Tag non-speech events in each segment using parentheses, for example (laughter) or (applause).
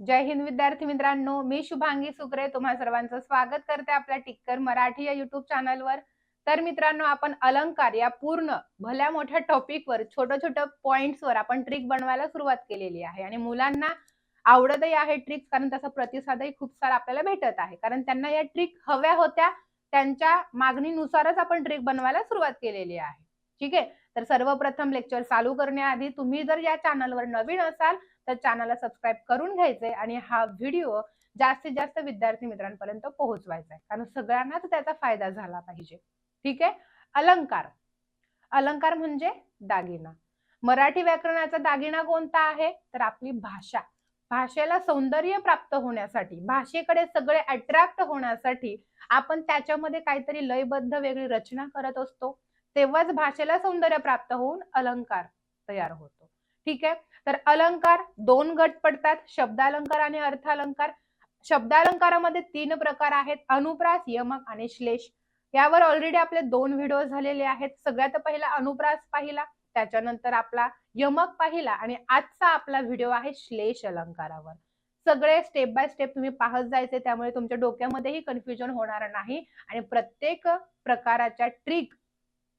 जय हिंद विद्यार्थी मित्रांनो मी शुभांगी सुकरे तुम्हा सर्वांचं स्वागत करते आपल्या टिक्कर मराठी या युट्यूब चॅनलवर तर मित्रांनो आपण अलंकार या पूर्ण भल्या मोठ्या टॉपिकवर छोट्या छोट्या पॉइंट्सवर आपण ट्रिक बनवायला सुरुवात केलेली आहे. आणि मुलांना आवडतही आहे ट्रिक कारण त्याचा प्रतिसादही खूप सारा आपल्याला भेटत आहे. कारण त्यांना या ट्रिक हव्या होत्या त्यांच्या मागणीनुसारच आपण ट्रिक बनवायला सुरुवात केलेली आहे. ठीक आहे? तर सर्वप्रथम लेक्चर चालू करण्याआधी तुम्ही जर या चॅनलवर नवीन असाल तर चॅनलला सबस्क्राईब करून घ्यायचंय आणि हा व्हिडिओ जास्तीत जास्त विद्यार्थी मित्रांपर्यंत पोहोचवायचा आहे कारण सगळ्यांनाच त्याचा फायदा झाला पाहिजे. ठीक आहे? अलंकार. अलंकार म्हणजे दागिना. मराठी व्याकरणाचा दागिना कोणता आहे? तर आपली भाषा. भाषेला सौंदर्य प्राप्त होण्यासाठी भाषेकडे सगळे अट्रॅक्ट होण्यासाठी आपण त्याच्यामध्ये काहीतरी लयबद्ध वेगळी रचना करत असतो. तेव्हाच भाषेला सौंदर्य प्राप्त होऊन अलंकार तयार होतो. ठीक आहे? तर अलंकार दोन गट पडतात शब्दालंकार आणि अर्थालंकार. शब्दालंकारामध्ये तीन प्रकार आहेत अनुप्रास यमक आणि श्लेष. यावर ऑलरेडी आपले दोन व्हिडिओ झालेले आहेत. सगळ्यात पहिला अनुप्रास पाहिला त्याच्यानंतर आपला यमक पाहिला आणि आजचा आपला व्हिडिओ आहे श्लेष अलंकारावर. सगळे स्टेप बाय स्टेप तुम्ही पाहत जायचे त्यामुळे तुमच्या डोक्यामध्येही कन्फ्युजन होणार नाही आणि प्रत्येक प्रकाराच्या ट्रिक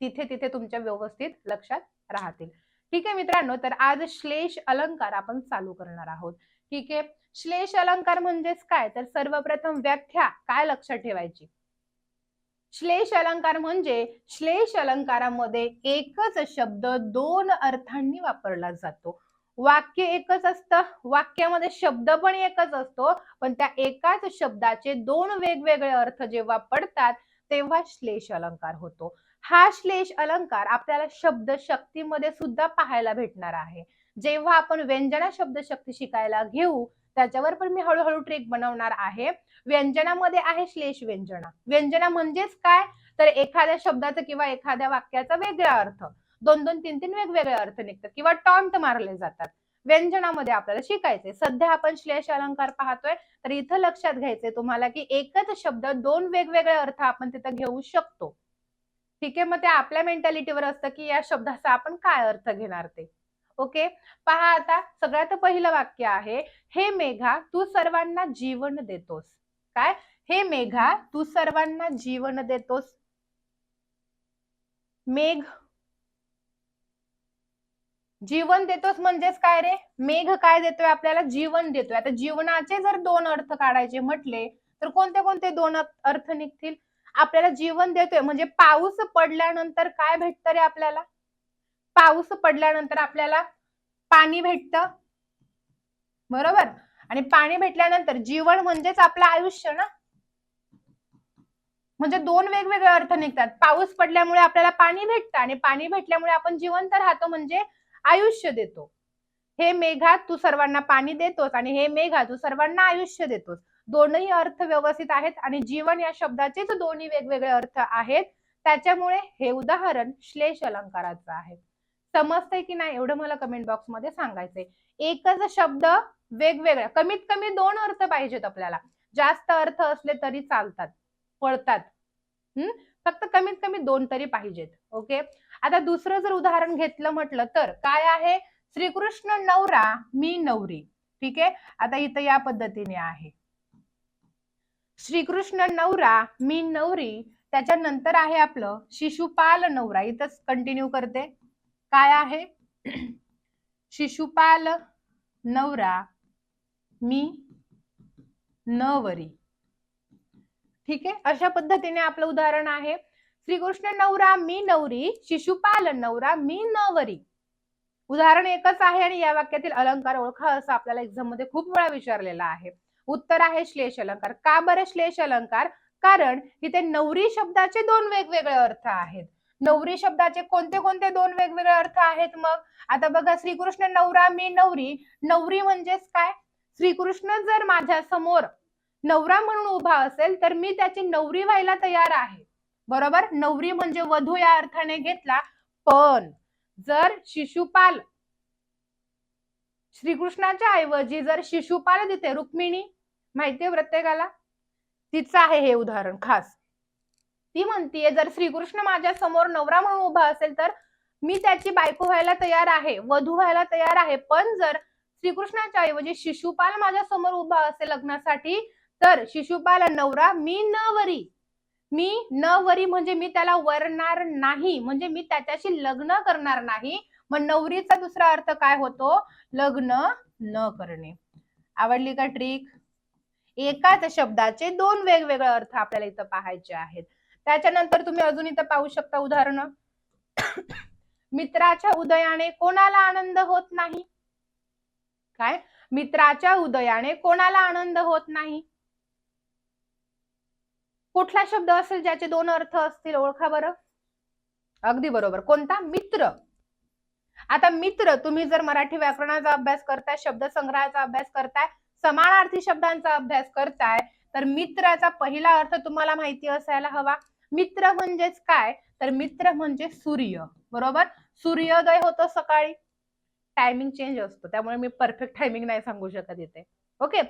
तिथे तिथे तुमच्या व्यवस्थित लक्षात राहतील. ठीक आहे मित्रांनो तर आज श्लेष अलंकार आपण चालू करणार आहोत. ठीक आहे? श्लेष अलंकार म्हणजेच काय? तर सर्वप्रथम व्याख्या काय लक्षात ठेवायची? श्लेष अलंकार म्हणजे श्लेष अलंकारामध्ये एकच शब्द दोन अर्थांनी वापरला जातो. वाक्य एकच असतं वाक्यामध्ये शब्द पण एकच असतो पण त्या एकाच शब्दाचे दोन वेगवेगळे अर्थ जेव्हा पडतात तेव्हा श्लेष अलंकार होतो. हा श्लेष अलंकार आपल्याला शब्द शक्तीमध्ये सुद्धा पाहायला भेटणार आहे. जेव्हा आपण व्यंजना शब्द शक्ती शिकायला घेऊ त्याच्यावर पण मी हळूहळू ट्रिक बनवणार आहे. व्यंजनामध्ये आहे श्लेष व्यंजना. व्यंजना म्हणजेच काय? तर एखाद्या शब्दाचा किंवा एखाद्या वाक्याचा वेगळा अर्थ. दोन दोन तीन तीन वेगवेगळे अर्थ निघतात किंवा टॉन्ट मारले जातात. व्यंजनामध्ये आपल्याला शिकायचे सध्या आपण श्लेष अलंकार पाहतोय तर इथं लक्षात घ्यायचंय तुम्हाला की एकच शब्द दोन वेगवेगळे अर्थ आपण तिथं घेऊ शकतो. ठीक आहे मग ते आपल्या मेंटॅलिटीवर असतं की या शब्दाचा आपण काय अर्थ घेणार ते. ओके पहा आता सगळ्यात पहिलं वाक्य आहे हे मेघा तू सर्वांना जीवन देतोस. काय? हे मेघा तू सर्वांना जीवन देतोस. मेघ. जीवन देतोस म्हणजेच काय रे? मेघ काय देतोय आपल्याला? जीवन देतोय. आता जीवनाचे जर दोन अर्थ काढायचे म्हटले तर कोणते कोणते दोन अर्थ निघतील? आपल्याला जीवन देतोय. म्हणजे पाऊस पडल्यानंतर काय भेटतं रे आपल्याला? पाऊस पडल्यानंतर आपल्याला पाणी भेटत. बरोबर? आणि पाणी भेटल्यानंतर जीवन म्हणजेच आपलं आयुष्य ना? म्हणजे दोन वेगवेगळे अर्थ निघतात. पाऊस पडल्यामुळे आपल्याला पाणी भेटतं आणि पाणी भेटल्यामुळे आपण जिवंत राहतो म्हणजे आयुष्य देतो. हे मेघा तू सर्वांना पाणी देतोस आणि हे मेघा तू सर्वांना आयुष्य देतोस. दोनही अर्थ व्यवस्थित आहेत आणि जीवन या शब्दाचेच दोन्ही वेगवेगळे अर्थ आहेत. त्याच्यामुळे हे उदाहरण श्लेष अलंकाराचं आहे. समजतंय की नाही एवढं मला कमेंट बॉक्समध्ये सांगायचंय. एकच शब्द वेगवेगळ्या कमीत कमी दोन अर्थ पाहिजेत आपल्याला. जास्त अर्थ असले तरी चालतात पळतात. हम्म फक्त कमीत कमी दोन तरी पाहिजेत ओके? आता दुसरं जर उदाहरण घेतलं म्हटलं तर काय आहे? श्रीकृष्ण नवरा मी नवरी. ठीक आहे? आता इथं या पद्धतीने आहे. श्रीकृष्ण नवरा मी नवरी त्याच्यानंतर आहे आपलं शिशुपाल नवरा. इथंच कंटिन्यू करते. काय आहे? (clears throat) शिशुपाल नवरा मी नवरी. ठीक आहे? अशा पद्धतीने आपलं उदाहरण आहे. श्रीकृष्ण नवरा मी नवरी शिशुपाल नवरा मी नवरी. उदाहरण एकच आहे आणि या वाक्यातील अलंकार ओळखा असं आपल्याला एक्झाममध्ये खूप वेळा विचारलेला आहे. उत्तर आहे श्लेष अलंकार. का बरं श्लेष अलंकार? कारण इथे नवरी शब्दाचे दोन वेगवेगळे अर्थ आहेत. नवरी शब्दाचे कोणते कोणते दोन वेगवेगळे अर्थ आहेत मग? आता बघा श्रीकृष्ण नवरा मी नवरी. नवरी म्हणजेच काय? श्रीकृष्ण जर माझ्यासमोर नवरा म्हणून उभा असेल तर मी त्याची नवरी व्हायला तयार आहे. बरोबर? नवरी म्हणजे वधू या अर्थाने घेतला पण जर शिशुपाल श्रीकृष्णाच्या ऐवजी जर शिशुपाल देते रुक्मिणी माहितीये प्रत्येकाला? तिचं आहे हे उदाहरण खास. ती म्हणतीये जर श्रीकृष्ण माझ्यासमोर नवरा म्हणून उभा असेल तर मी त्याची बायको व्हायला तयार आहे वधू व्हायला तयार आहे. पण जर श्रीकृष्णाच्या ऐवजी शिशुपाल माझ्यासमोर उभा असेल लग्नासाठी तर शिशुपाल नवरा मी नवरी. मी नवरी म्हणजे मी त्याला वरणार नाही म्हणजे मी त्याच्याशी लग्न करणार नाही. मग नवरीचा दुसरा अर्थ काय होतो? लग्न न करणे. आवडली का ट्रिक? एकाच शब्दाचे दोन वेगवेगळे अर्थ आपल्याला इथं पाहायचे आहेत. त्याच्यानंतर तुम्ही अजून इथं पाहू शकता उदाहरण. मित्राच्या उदयाने कोणाला आनंद होत नाही? काय? मित्राच्या उदयाने कोणाला आनंद होत नाही? कुठला शब्द असेल ज्याचे दोन अर्थ असतील? ओळखा बरं. अगदी बरोबर. कोणता? मित्र. आता मित्र तुम्ही जर मराठी व्याकरणाचा अभ्यास करताय शब्दसंग्रहाचा अभ्यास करताय समानार्थी शब्दांचा अभ्यास करताय तर मित्राचा पहिला अर्थ तुम्हाला माहिती असायला हवा. मित्र म्हणजेच काय? तर मित्र म्हणजे सूर्य. बरोबर? सूर्योदय होतो सकाळी. टायमिंग चेंज असतो. त्यामुळे मी परफेक्ट टायमिंग नाही सांगू शकत इथे. ओके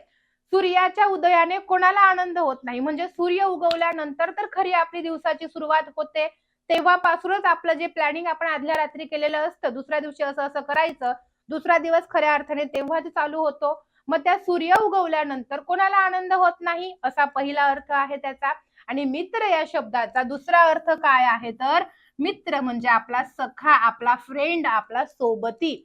सूर्याच्या उदयाने कोणाला आनंद होत नाही? म्हणजे सूर्य उगवल्यानंतर तर खरी आपली दिवसाची सुरुवात होते. तेव्हापासूनच आपलं जे प्लॅनिंग आपण आदल्या रात्री केलेलं असतं दुसऱ्या दिवशी असं असं करायचं दुसरा दिवस खऱ्या अर्थाने तेव्हाच चालू होतो. मग त्या सूर्य उगवल्यानंतर कोणाला आनंद होत नाही? असा पहिला अर्थ आहे त्याचा. आणि मित्र या शब्दाचा दुसरा अर्थ काय आहे? तर मित्र म्हणजे आपला सखा आपला फ्रेंड आपला सोबती.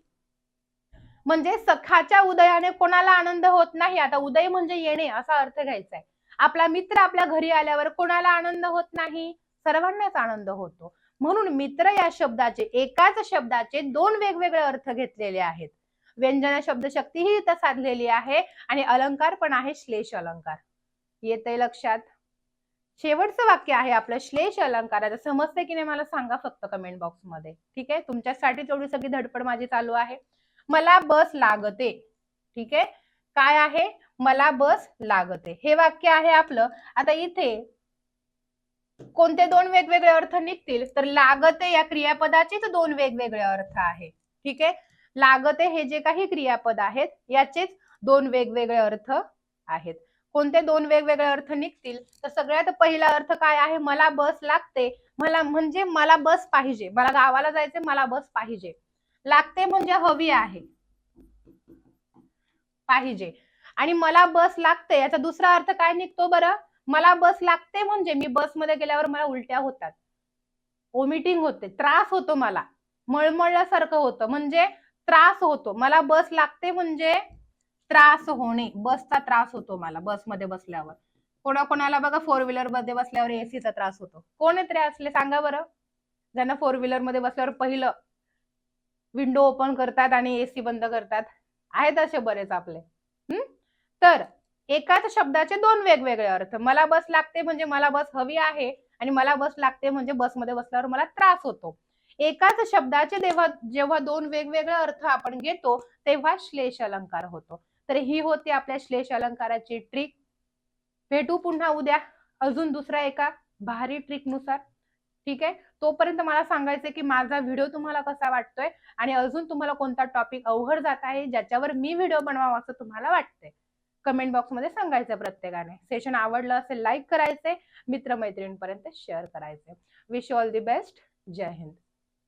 म्हणजे सखाच्या उदयाने कोणाला आनंद होत नाही? आता उदय म्हणजे येणे असा अर्थ घ्यायचा आहे आपला मित्र आपल्या घरी आल्यावर कोणाला आनंद होत नाही? सर्वांनाच आनंद होतो. म्हणून मित्र या शब्दाचे एकाच शब्दाचे दोन वेगवेगळे अर्थ घेतलेले आहेत. व्यंजन शब्द शक्ती ही इथं साधलेली आहे आणि अलंकार पण आहे श्लेष अलंकार. येते लक्षात? शेवटचं वाक्य आहे आपलं श्लेष अलंकाराचं समजते की नाही मला सांगा फक्त कमेंट बॉक्समध्ये. ठीक आहे? तुमच्यासाठी तेवढी सगळी धडपड माझी चालू आहे. मला बस लागते. ठीक आहे? काय आहे? मला बस लागते. हे वाक्य आहे आपलं. आता इथे कोणते दोन वेगवेगळे अर्थ निघतील? तर लागते या क्रियापदाचेच दोन वेगवेगळे अर्थ आहे. ठीक आहे? लागते हे जे काही क्रियापद आहेत याचेच दोन वेगवेगळे अर्थ आहेत. कोणते दोन वेगवेगळे अर्थ निघतील? तर सगळ्यात पहिला अर्थ काय आहे? मला बस लागते. मला म्हणजे मला बस पाहिजे. मला गावाला जायचे मला बस पाहिजे. लागते म्हणजे हवी आहे. पाहिजे. आणि मला बस लागते याचा दुसरा अर्थ काय निघतो बरं? मला बस लागते म्हणजे मी बसमध्ये गेल्यावर मला उलट्या होतात. ओमिटिंग होते त्रास होतो मला. मळमळल्यासारखं होतं. म्हणजे त्रास होतो. मला बस लागते म्हणजे त्रास होणे. बसचा त्रास होतो मला बसमध्ये बसल्यावर. कोणाकोणाला बघा फोर व्हीलरमध्ये बसल्यावर एसीचा त्रास होतो. कोण तरी असले? सांगा बरं. ज्यांना फोर व्हीलरमध्ये बसल्यावर पहिलं विंडो ओपन करतात आणि एसी बंद करतात. आहेत असे बरेच आपले. हम्म? तर एकाच शब्दाचे दोन वेगवेगळे अर्थ. मला बस लागते म्हणजे मला बस हवी आहे आणि मला बस लागते म्हणजे बसमध्ये बसल्यावर मला त्रास होतो. एकाच शब्दाचे जेव्हा जेव्हा दोन वेगवेगळे अर्थ आपण घेतो तेव्हा श्लेष अलंकार होतो. तर ही होती आपल्या श्लेष अलंकाराची ट्रिक भेटू पुन्हा उद्या. अजून दुसऱ्या एका भारी ट्रिकनुसार. ठीक आहे? तोपर्यंत मला सांगायचं की माझा व्हिडिओ तुम्हाला कसा वाटतोय? आणि अजून तुम्हाला कोणता टॉपिक अवघड जात आहे ज्याच्यावर मी व्हिडिओ बनवावा असं तुम्हाला वाटतंय? कमेंट बॉक्समध्ये सांगायचं प्रत्येकाने. सेशन आवडलं असेल लाईक करायचंय. मित्रमैत्रिणींपर्यंत शेअर करायचंय. विश ऑल दी बेस्ट जय हिंद.